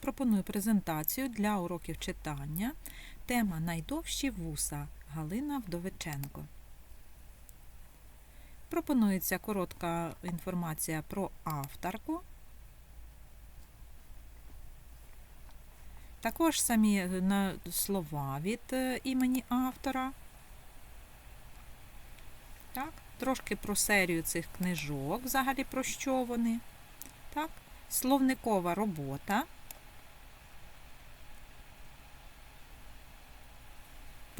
Пропоную презентацію для уроків читання. Тема Найдовші вуса Галина Вдовиченко. Пропонується коротка інформація про авторку. Також самі е, слова від е, імені автора. Так, трошки про серію цих книжок, взагалі про що вони. Так, словникова робота.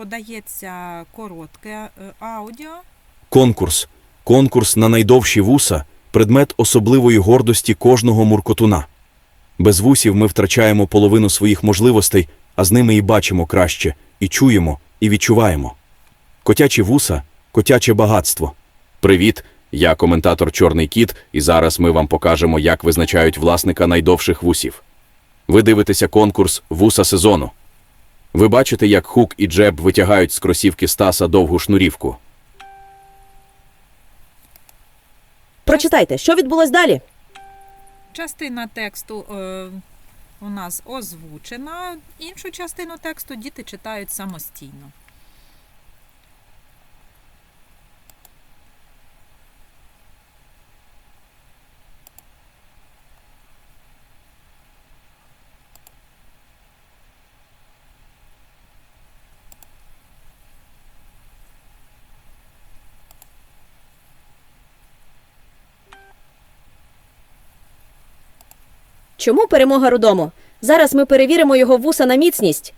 Подається коротке е, аудіо. Конкурс. Конкурс на найдовші вуса предмет особливої гордості кожного муркотуна. Без вусів ми втрачаємо половину своїх можливостей, а з ними і бачимо краще, і чуємо, і відчуваємо. Котячі вуса котяче багатство. Привіт! Я коментатор Чорний кіт, і зараз ми вам покажемо, як визначають власника найдовших вусів. Ви дивитеся конкурс вуса сезону. Ви бачите, як Хук і Джеб витягають з кросівки Стаса довгу шнурівку. Прочитайте, що відбулось далі? Частина тексту е, у нас озвучена, іншу частину тексту діти читають самостійно. Чому перемога Рудому? Зараз ми перевіримо його вуса на міцність.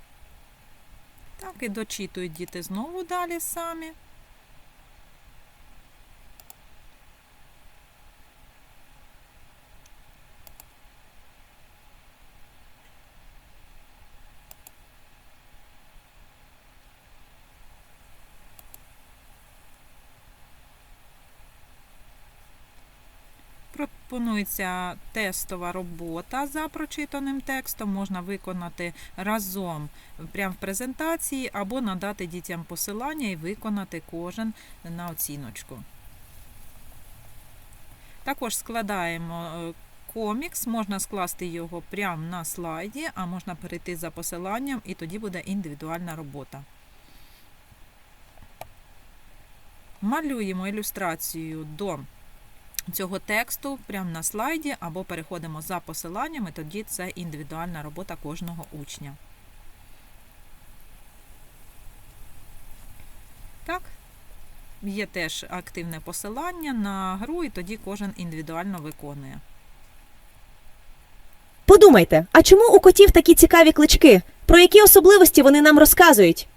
Так, і дочитують діти знову далі самі. Пропонується тестова робота за прочитаним текстом. Можна виконати разом прямо в презентації або надати дітям посилання і виконати кожен на оціночку. Також складаємо е, комікс, можна скласти його прямо на слайді, а можна перейти за посиланням, і тоді буде індивідуальна робота. Малюємо ілюстрацію до цього тексту прямо на слайді, або переходимо за посиланнями, тоді це індивідуальна робота кожного учня. Так, є теж активне посилання на гру, і тоді кожен індивідуально виконує. Подумайте, а чому у котів такі цікаві клички? Про які особливості вони нам розказують?